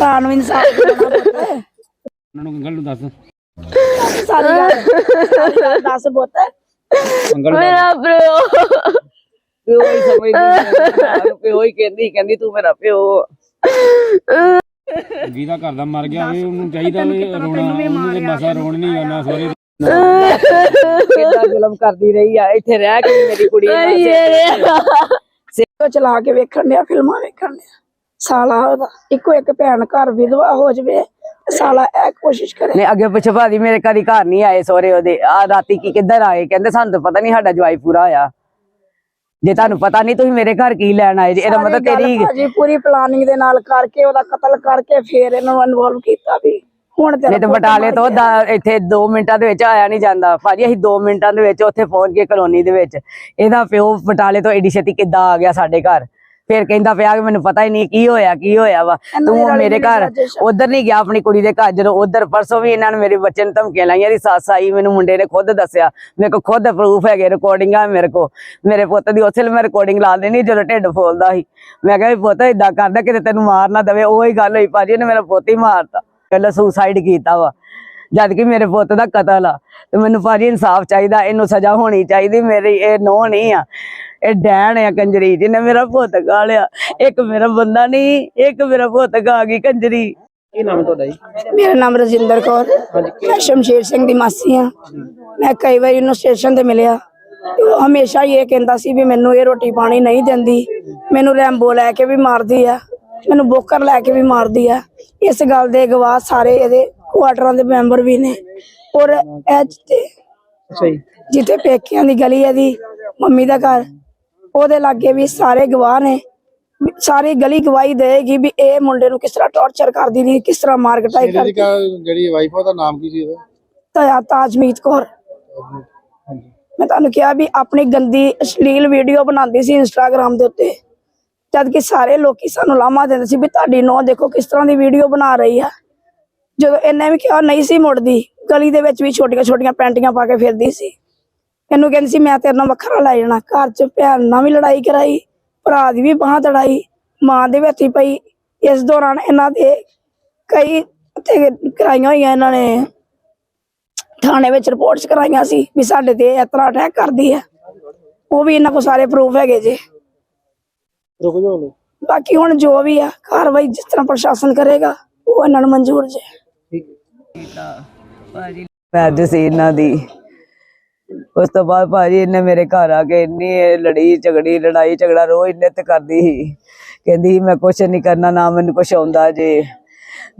ਭਰਾ ਨੂੰ ਇਨਸਾਫ ਦੇਣਾ ਪੁੱਤ ਉਹਨਾਂ ਨੂੰ ਕੰਗਲ ਨੂੰ ਦੱਸ। ਸਾਰੀ ਗੱਲ ਸਾਰੀ ਗੱਲ ਦੱਸ ਪੁੱਤ। ਨੂੰ ਮੇਰਾ ਪਿਓ। ਪਿਓ ਹੀ ਸਮਝਦੀ ਪਿਓ ਹੀ ਕਹਿੰਦੀ ਕਹਿੰਦੀ ਤੂੰ ਮੇਰਾ ਪਿਓ। ਜਿਹਦਾ ਘਰ ਦਾ ਮਰ ਗਿਆ ਉਹਨੂੰ ਚਾਹੀਦਾ ਵੀ ਰੋਣਾ ਉਹਨੂੰ ਤੇ ਮਸਾ ਰੋਣ ਨਹੀਂ ਆਉਣਾ ਸੋਰੇ। ਕਿੰਨਾ ਜ਼ੁਲਮ ਕਰਦੀ ਰਹੀ ਆ ਇੱਥੇ ਰਹਿ ਕੇ ਮੇਰੀ ਕੁੜੀ ਉਹ ਚਲਾ ਕੇ ਵੇਖਣ ਡਿਆ ਫਿਲਮਾਂ ਵੇਖਣ ਡਿਆ। ਸਾਲਾ ਇੱਕੋ ਇੱਕ ਭੈਣ ਘਰ ਵਿਧਵਾ ਹੋ ਜਵੇ ਤੇ ਸਾਲਾ ਇਹ ਕੋਸ਼ਿਸ਼ ਕਰੇ। ਨੇ ਅੱਗੇ ਪਿੱਛੇ ਭਾਜੀ ਮੇਰੇ ਕਦੀ ਘਰ ਨਹੀਂ ਆਏ ਸੋਰੇ ਉਹਦੇ। ਆ ਰਾਤੀ ਕੀ ਕਿੱਧਰ ਆਏ? ਕਹਿੰਦੇ ਸਾਨੂੰ ਤਾਂ ਪਤਾ ਨਹੀਂ ਸਾਡਾ ਜਵਾਈ ਪੂਰਾ ਹੋਇਆ। ਜੇ ਤੁਹਾਨੂੰ ਪਤਾ ਨਹੀਂ ਤੁਸੀਂ ਮੇਰੇ ਘਰ ਕੀ ਲੈਣ ਆਏ ਜੀ ਇਹਦਾ ਮਤਲਬ ਤੇਰੀ ਭਾਜੀ ਪੂਰੀ ਪਲਾਨਿੰਗ ਦੇ ਨਾਲ ਕਰਕੇ ਉਹਦਾ ਕਤਲ ਕਰਕੇ ਫੇਰ ਇਹਨਾਂ ਨੂੰ ਇਨਵੋਲਵ ਕੀਤਾ ਵੀ। ਹੁਣ ਤੇਰਾ ਨਹੀਂ ਤੇ ਬਟਾਲੇ ਤੋਂ ਇੱਥੇ 2 ਮਿੰਟਾਂ ਦੇ ਵਿੱਚ ਆਇਆ ਨਹੀਂ ਜਾਂਦਾ। ਭਾਜੀ ਅਸੀਂ 2 ਮਿੰਟਾਂ ਦੇ ਵਿੱਚ ਉੱਥੇ ਪਹੁੰਚ ਗਏ ਕਲੋਨੀ ਦੇ ਵਿੱਚ। ਇਹਦਾ ਪਿਓ ਬਟਾਲੇ ਤੋਂ ਏਡੀ ਛੇਤੀ ਕਿੱਦਾਂ ਆ ਗਿਆ ਸਾਡੇ ਘਰ? ਫਿਰ ਕਹਿੰਦਾ ਪਿਆ ਕਿ ਮੈਨੂੰ ਪਤਾ ਹੀ ਨਹੀਂ ਕੀ ਹੋਇਆ ਕੀ ਹੋਇਆ ਵਾ। ਤੂੰ ਮੇਰੇ ਘਰ। ਉਧਰ ਨਹੀਂ ਗਿਆ ਆਪਣੀ ਕੁੜੀ ਦੇ ਘਰ ਜਦੋਂ ਉਧਰ ਪਰਸੋਂ ਵੀ ਇਹਨਾਂ ਨੇ ਮੇਰੇ ਬੱਚੇ ਨੂੰ ਧਮਕੀਆਂ ਲਾਈਆਂ ਦੀ ਸੱਸ ਆਈ ਮੈਨੂੰ ਮੁੰਡੇ ਨੇ ਖੁਦ ਦੱਸਿਆ ਮੇਰੇ ਕੋਲ ਖੁਦ ਪ੍ਰੂਫ ਹੈਗੇ ਰਿਕਾਰਡਿੰਗਾਂ ਮੇਰੇ ਕੋਲ। ਮੇਰੇ ਪੁੱਤ ਦੀ ਉਸੇ ਵੇਲੇ ਮੈਂ ਰਿਕਾਰਡਿੰਗ ਲਾ ਦੇਣੀ ਜਦੋਂ ਢਿੱਡ ਫੋਲਦਾ ਸੀ। ਮੈਂ ਕਿਹਾ ਵੀ ਪੁੱਤ ਇਦਾਂ ਕਰਦਾ ਕਿਤੇ ਤੈਨੂੰ ਮਾਰ ਨਾ ਦਵੇ ਉਹੀ ਗੱਲ ਹੋਈ ਭਾਜੀ ਇਹਨੇ ਮੇਰਾ ਪੁੱਤ ਹੀ ਮਾਰਤਾ। ਪਹਿਲਾਂ ਸੁਸਾਈਡ ਕੀਤਾ ਵਾ। ਜਦ ਕਿ ਮੇਰੇ ਪੁੱਤ ਦਾ ਕਤਲ ਆ। ਤੇ ਮੈਨੂੰ ਭਾਜੀ ਇਨਸਾਫ ਚਾਹੀਦਾ ਇਹਨੂੰ ਸਜ਼ਾ ਹੋਣੀ ਚਾਹੀਦੀ ਮੇਰੀ ਇਹ ਨੋ ਨਹੀਂ ਆ। ਇਹ ਡੈਣ ਆ ਕੰਜਰੀ ਜਿਹਨੇ ਮੇਰਾ ਪੁੱਤ ਖਾ ਲਿਆ। ਇੱਕ ਮੇਰਾ ਬੰਦਾ ਨਹੀਂ ਇੱਕ ਮੇਰਾ ਪੁੱਤ ਖਾ ਗਈ ਕੰਜਰੀ। ਕੀ ਨਾਮ ਤੁਹਾਡਾ ਜੀ? ਮੇਰਾ ਨਾਮ ਰਜਿੰਦਰ ਕੌਰ। ਮੈਂ ਸ਼ਮਸ਼ੇਰ ਸਿੰਘ ਦੀ ਮਾਸੀ ਆ ਮੈਂ ਕਈ ਵਾਰੀ ਉਹਨੂੰ ਸਟੇਸ਼ਨ ਤੇ ਮਿਲਿਆ। ਉਹ ਹਮੇਸ਼ਾ ਹੀ ਇਹ ਕਹਿੰਦਾ ਸੀ ਵੀ ਮੈਨੂੰ ਇਹ ਰੋਟੀ ਪਾਣੀ ਨਹੀਂ ਦਿੰਦੀ। ਮੈਨੂੰ ਰੈਂਬੋ ਲੈ ਕੇ ਵੀ ਮਾਰਦੀ ਆ। ਮੈਨੂੰ ਬੋਕਰ ਲੈ ਕੇ ਵੀ ਮਾਰਦੀ ਆ। ਇਸ ਗੱਲ ਦੇ ਗਵਾਹ ਸਾਰੇ ਇਹਦੇ ਕੁਆਟਰਾਂ ਦੇ ਮੈਂਬਰ ਵੀ ਨੇ। ਔਰ ਇਹ ਜਿੱਥੇ ਪੇਕਿਆਂ ਦੀ ਗਲੀ ਹੈ ਦੀ ਮੰਮੀ ਦਾ ਘਰ ਉਹਦੇ ਲਾਗੇ ਵੀ ਸਾਰੇ ਗਵਾਹ ਨੇ ਸਾਰੀ ਗਲੀ ਗਵਾਹੀ ਦੇਗੀ ਵੀ ਇਹ ਮੁੰਡੇ ਨੂੰ ਕਿਸ ਤਰ੍ਹਾਂ ਟੌਰਚਰ ਕਰਦੀ ਨਹੀਂ ਕਿਸ ਤਰ੍ਹਾਂ ਮਾਰ ਕਟਾਈ ਕਰਦੀ ਜਿਹੜੀ ਵਾਈਫ ਉਹਦਾ ਨਾਮ ਕੀ ਸੀ ਉਹਦਾ? ਤਾਂ ਤਾਜਮੀਤ ਕੌਰ। ਮੈਂ ਤੁਹਾਨੂੰ ਕਿਹਾ ਵੀ ਆਪਣੀ ਗੰਦੀ ਅਸ਼ਲੀਲ ਵੀਡੀਓ ਬਣਾਉਂਦੀ ਸੀ ਇੰਸਟਾਗ੍ਰam ਦੇ ਉੱਤੇ। ਜਦ ਕਿ ਸਾਰੇ ਲੋਕੀ ਸਾਨੂੰ ਲਾਮਾ ਦਿੰਦੇ ਸੀ ਵੀ ਤੁਹਾਡੀ ਨੌ ਦੇਖੋ ਕਿਸ ਤਰ੍ਹਾਂ ਦੀ ਵੀਡੀਓ ਬਣਾ ਰਹੀ ਆ। ਜਦੋਂ ਇਹਨੇ ਵੀ ਕਿਹਾ ਨਹੀਂ ਸੀ ਮੁੜਦੀ ਗਲੀ ਦੇ ਵਿੱਚ ਵੀ ਛੋਟੀਆਂ ਛੋਟੀਆਂ ਪੈਂਟੀਆਂ ਪਾ ਕੇ ਫਿਰਦੀ ਸੀ। ਇਹਨੂੰ ਕਹਿੰਦੀ ਸੀ ਮੈਂ ਤੇਰੇ ਨਾਲ ਵੱਖਰਾ ਲੈ ਜਾਣਾ। ਘਰ 'ਚ ਭੈਣ ਨਾਲ ਵੀ ਲੜਾਈ ਕਰਾਈ ਭਰਾ ਦੀ ਵੀ ਬਾਂਹ ਤੜਾਈ ਮਾਂ ਦੇ ਵੀ ਹੱਥੀ ਪਈ। ਇਸ ਦੌਰਾਨ ਇਹਨਾਂ ਦੇ ਕਈ ਤੇ ਕਰਾਈਆਂ ਹੋਈਆਂ ਇਹਨਾਂ ਨੇ। ਥਾਣੇ ਵਿੱਚ ਰਿਪੋਰਟਸ ਕਰਾਈਆਂ ਸੀ ਵੀ ਸਾਡੇ ਤੇ ਇਸ ਤਰ੍ਹਾਂ ਅਟੈਕ ਕਰਦੀ ਹੈ। ਉਹ ਵੀ ਇਹਨਾਂ ਕੋਲ ਸਾਰੇ ਪ੍ਰੂਫ ਹੈਗੇ ਜੇ। ਰੁਕ ਜਾਓ ਲੋ ਬਾਕੀ ਹੁਣ ਜੋ ਵੀ ਆ ਕਾਰਵਾਈ ਜਿਸ ਤਰ੍ਹਾਂ ਪ੍ਰਸ਼ਾਸਨ ਕਰੇਗਾ ਉਹ ਇਹਨਾਂ ਨੂੰ ਮਨਜ਼ੂਰ ਜੇ। ਠੀਕ ਹੈ। ਭਾਜੀ ਪੈਦ ਸੀ ਇਹਨਾਂ ਦੀ। ਉਸ ਤੋਂ ਬਾਅਦ ਭਾਜੀ ਇਹਨੇ ਮੇਰੇ ਘਰ ਆ ਕੇ ਇੰਨੀ ਲੜੀ ਝਗੜੀ ਲੜਾਈ ਝਗੜਾ ਰੋਜ਼ ਨਿੱਤ ਕਰਦੀ ਸੀ। ਕਹਿੰਦੀ ਸੀ, ਮੈਂ ਕੁਛ ਨਹੀਂ ਕਰਨਾ ਨਾ ਮੈਨੂੰ ਕੁਛ ਆਉਂਦਾ ਜੇ।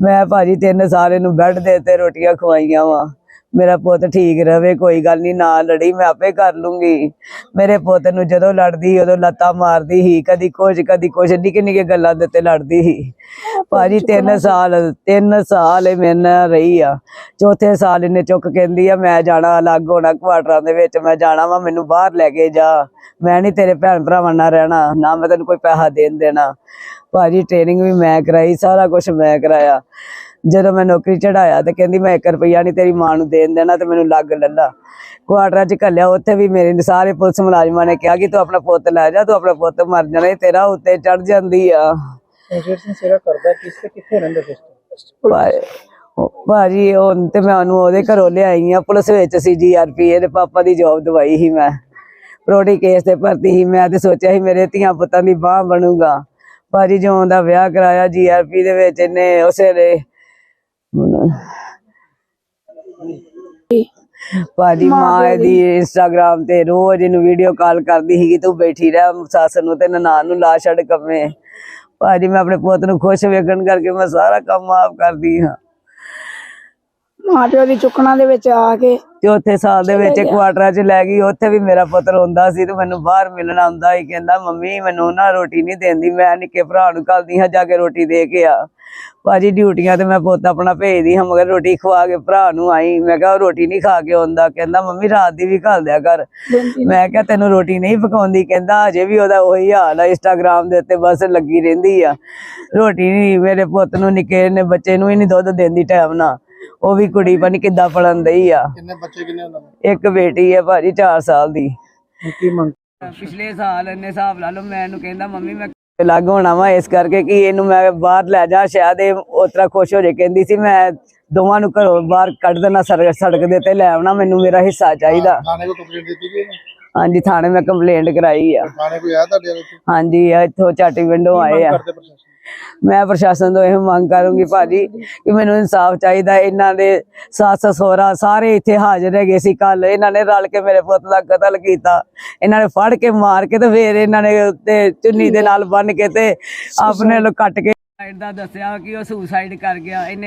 ਮੈਂ ਭਾਜੀ ਤਿੰਨ ਸਾਲ ਨੂੰ ਬੈੱਡ ਦੇ ਤੇ ਰੋਟੀਆਂ ਖਵਾਈਆਂ ਵਾ। ਮੇਰਾ ਪੁੱਤ ਠੀਕ ਰਵੇ ਕੋਈ ਗੱਲ ਨਹੀਂ ਨਾ ਲੜੀ ਮੈਂ ਆਪੇ ਕਰ ਲੂੰਗੀ। ਮੇਰੇ ਪੁੱਤ ਨੂੰ ਜਦੋਂ ਲੜਦੀ ਉਦੋਂ ਲੱਤਾਂ ਮਾਰਦੀ ਸੀ ਕਦੀ ਕੁਝ ਕਦੀ ਕੁਝ ਨਿੱਕੀ ਨਿੱਕੀ ਗੱਲਾਂ ਦੇ ਉੱਤੇ ਲੜਦੀ ਸੀ। ਭਾਜੀ ਤਿੰਨ ਸਾਲ ਤਿੰਨ ਸਾਲ ਇਹ ਮੇਰੇ ਨਾਲ ਰਹੀ ਆ। ਚੌਥੇ ਸਾਲ ਇਹਨੇ ਚੁੱਕ ਕਹਿੰਦੀ ਆ ਮੈਂ ਜਾਣਾ ਅਲੱਗ ਹੋਣਾ ਕੁਆਟਰਾਂ ਦੇ ਵਿੱਚ ਮੈਂ ਜਾਣਾ ਵਾ ਮੈਨੂੰ ਬਾਹਰ ਲੈ ਕੇ ਜਾ। ਮੈਂ ਨਹੀਂ ਤੇਰੇ ਭੈਣ ਭਰਾਵਾਂ ਨਾਲ ਰਹਿਣਾ ਨਾ ਮੈਂ ਤੈਨੂੰ ਕੋਈ ਪੈਸਾ ਦੇਣ ਦੇਣਾ। ਭਾਜੀ ਟ੍ਰੇਨਿੰਗ ਵੀ ਮੈਂ ਕਰਾਈ ਸਾਰਾ ਕੁਝ ਮੈਂ ਕਰਾਇਆ। ਜਦੋਂ ਮੈਂ ਨੌਕਰੀ ਚੜਾਇਆ ਤੇ ਕਹਿੰਦੀ ਮੈਂ 1 ਰੁਪਈਆ ਨਹੀਂ ਤੇਰੀ ਮਾਂ ਨੂੰ ਦੇਣ ਦੇਣਾ ਤੇ ਮੈਨੂੰ ਲੱਗ ਲੱਲਾ। ਕੁਆਟਰਾਂ 'ਚ ਘੱਲਿਆ ਉੱਥੇ ਵੀ ਮੇਰੇ ਸਾਰੇ ਪੁਲਿਸ ਮੁਲਾਜ਼ਮਾਂ ਨੇ ਕਿਹਾ ਕਿ ਤੂੰ ਆਪਣਾ ਪੁੱਤ ਲੈ ਜਾ ਤੂੰ ਆਪਣਾ ਪੁੱਤ ਮਰ ਜਾਣਾ ਇਹ ਤੇਰਾ ਉੱਤੇ ਚੜ ਜਾਂਦੀ ਆ। ਸ਼ਮਸ਼ੇਰ ਸਿੰਘ ਸੇਵਾ ਕਰਦਾ ਕਿਸ ਤੇ ਕਿੱਥੇ ਰਹਿੰਦਾ ਸਿਸਟਮ ਭਾ- ਉਹ ਭਾਜੀ ਹੁਣ ਤੇ ਮੈਂ ਉਹਨੂੰ ਉਹਦੇ ਘਰੋਂ ਲਿਆਈ ਆ ਪੁਲਿਸ ਵਿੱਚ ਸੀ ਜੀਆਰਪੀ ਇਹਦੇ ਪਾਪਾ ਦੀ ਜੌਬ ਦਵਾਈ ਸੀ ਮੈਂ। ਪ੍ਰੋਟੀ ਕੇਸ ਤੇ ਭਰਤੀ ਸੀ ਮੈਂ ਤੇ ਸੋਚਿਆ ਸੀ ਮੇਰੇ ਧੀਆਂ ਪੁੱਤਾਂ ਦੀ ਬਾਹ ਬਣੂਗਾ। ਭਾਜੀ ਜਿਉਂ ਦਾ ਵਿਆਹ ਕਰਾਇਆ ਜੀਆਰਪੀ ਦੇ ਵਿੱਚ ਇਹਨੇ ਉਸੇ ਦੇ ਭਾਜੀ ਮਾਂ ਇਹਦੀ ਇੰਸਟਾਗ੍ਰਾਮ ਤੇ ਰੋਜ਼ ਇਹਨੂੰ ਵੀਡੀਓ ਕਾਲ ਕਰਦੀ ਸੀ ਕਿ ਤੂੰ ਬੈਠੀ ਰਹਿ ਸੱਸ ਨੂੰ ਤੇ ਨਨਾਣ ਨੂੰ ਲਾ ਛੱਡ ਕੰਮੇ। ਭਾਜੀ ਮੈਂ ਆਪਣੇ ਪੁੱਤ ਨੂੰ ਖੁਸ਼ ਵੇਖਣ ਕਰਕੇ ਮੈਂ ਸਾਰਾ ਕੰਮ ਆਪ ਕਰਦੀ ਹਾਂ। ਮਾਂ ਪਿਓ ਦੀ ਚੁੱਕਣਾ ਦੇ ਵਿੱਚ ਆ ਕੇ ਚੌਥੇ ਸਾਲ ਦੇ ਵਿੱਚ ਕੁਆਟਰਾਂ 'ਚ ਲੈ ਗਈ। ਉੱਥੇ ਵੀ ਮੇਰਾ ਪੁੱਤ ਰੋਂਦਾ ਸੀ ਤੇ ਮੈਨੂੰ ਬਾਹਰ ਮਿਲਣ ਆਉਂਦਾ ਸੀ। ਕਹਿੰਦਾ ਮੰਮੀ ਮੈਨੂੰ ਨਾ ਰੋਟੀ ਨਹੀਂ ਦਿੰਦੀ। ਮੈਂ ਨਿੱਕੇ ਭਰਾ ਨੂੰ ਕੱਲਦੀ ਹਾਂ ਜਾ ਕੇ ਰੋਟੀ ਦੇ ਕੇ ਆ। ਭਾਜੀ ਡਿਊਟੀਆਂ ਤੇ ਮੈਂ ਪੁੱਤ ਆਪਣਾ ਭੇਜਦੀ ਹਾਂ ਮਗਰ ਰੋਟੀ ਖਵਾ ਕੇ ਭਰਾ ਨੂੰ ਆਈ। ਮੈਂ ਕਿਹਾ ਰੋਟੀ ਨਹੀਂ ਖਾ ਕੇ ਆਉਂਦਾ। ਕਹਿੰਦਾ ਮੰਮੀ ਰਾਤ ਦੀ ਵੀ ਘੱਲ ਦਿਆ ਕਰ। ਮੈਂ ਕਿਹਾ ਤੈਨੂੰ ਰੋਟੀ ਨਹੀਂ ਪਕਾਉਂਦੀ? ਕਹਿੰਦਾ ਅਜੇ ਵੀ ਉਹਦਾ ਉਹੀ ਹਾਲ ਆ। ਇੰਸਟਾਗ੍ਰਾਮ ਦੇ ਉੱਤੇ ਬਸ ਲੱਗੀ ਰਹਿੰਦੀ ਆ। ਰੋਟੀ ਨਹੀਂ ਮੇਰੇ ਪੁੱਤ ਨੂੰ ਨਿੱਕੇ ਨੇ ਬੱਚੇ ਨੂੰ ਹੀ ਨਹੀਂ ਦੁੱਧ ਦਿੰਦੀ ਟਾਈਮ ਨਾਲ। ਉਹ ਵੀ ਕੁੜੀ ਬਣ ਕਿੱਦਾਂ ਪੜਨ ਦਈ ਆ। ਕਿੰਨੇ ਬੱਚੇ ਕਿੰਨੇ ਉਹਨਾਂ ਦੇ? ਇੱਕ ਬੇਟੀ ਹੈ ਭਾਜੀ 4 ਸਾਲ ਦੀ। ਕੀ ਮੰਗ ਪਿਛਲੇ ਸਾਲ ਇਹਨੇ ਹਿਸਾਬ ਲਾ ਲਓ ਮੈਂ ਇਹਨੂੰ ਕਹਿੰਦਾ ਮੰਮੀ ਮੈਂ ਲੱਗ ਹੋਣਾ ਵਾ ਇਸ ਕਰਕੇ ਕਿ ਇਹਨੂੰ ਮੈਂ ਬਾਹਰ ਲੈ ਜਾ ਸ਼ਾਇਦ ਇਹ ਉਸ ਤਰ੍ਹਾਂ ਖੁਸ਼ ਹੋ ਜੇ। ਕਹਿੰਦੀ ਸੀ ਮੈਂ ਦੋਵਾਂ ਨੂੰ ਘਰੋਂ ਬਾਹਰ ਕੱਢ ਦੇਣਾ ਸੜਕ ਸੜਕ ਦੇ ਉੱਤੇ ਲੈ ਆਉਣਾ ਮੈਨੂੰ ਮੇਰਾ ਹਿੱਸਾ ਚਾਹੀਦਾ। ਥਾਣੇ ਕੋ ਕੰਪਲੇਂਟ ਦਿੱਤੀ ਗਈ ਹੈ ਹਾਂਜੀ ਥਾਣੇ ਮੈਂ ਕੰਪਲੇਂਟ ਕਰਾਈ ਆ। ਥਾਣੇ ਕੋਈ ਆਇਆ ਤੁਹਾਡੇ? ਹਾਂਜੀ ਆ ਇੱਥੋਂ ਚਾਟੀ ਵਿੰਡੋ ਆਏ ਆ। ਮੈਂ ਪ੍ਰਸ਼ਾਸਨ ਤੋਂ ਇਹ ਮੰਗ ਕਰੂੰਗੀ ਭਾਜੀ ਕਿ ਮੈਨੂੰ ਇਨਸਾਫ ਚਾਹੀਦਾ। ਇਹਨਾਂ ਦੇ ਸੱਸ ਸਹੁਰਾ ਸਾਰੇ ਇੱਥੇ ਹਾਜ਼ਰ ਹੈਗੇ ਸੀ ਕੱਲ ਇਹਨਾਂ ਨੇ ਰਲ ਕੇ ਮੇਰੇ ਪੁੱਤ ਦਾ ਕਤਲ ਕੀਤਾ। ਇਹਨਾਂ ਨੇ ਫੜ ਕੇ ਮਾਰ ਕੇ ਤੇ ਫੇਰ ਇਹਨਾਂ ਨੇ ਉੱਤੇ ਚੁੰਨੀ ਦੇ ਨਾਲ ਬੰਨ ਕੇ ਤੇ ਆਪਣੇ ਲੋ ਕੱਟ ਕੇ ਦਾ ਦੱਸਿਆ ਕਿ ਉਹ ਸੁਸਾਈਡ ਕਰ ਗਿਆ। ਇਹਨੇ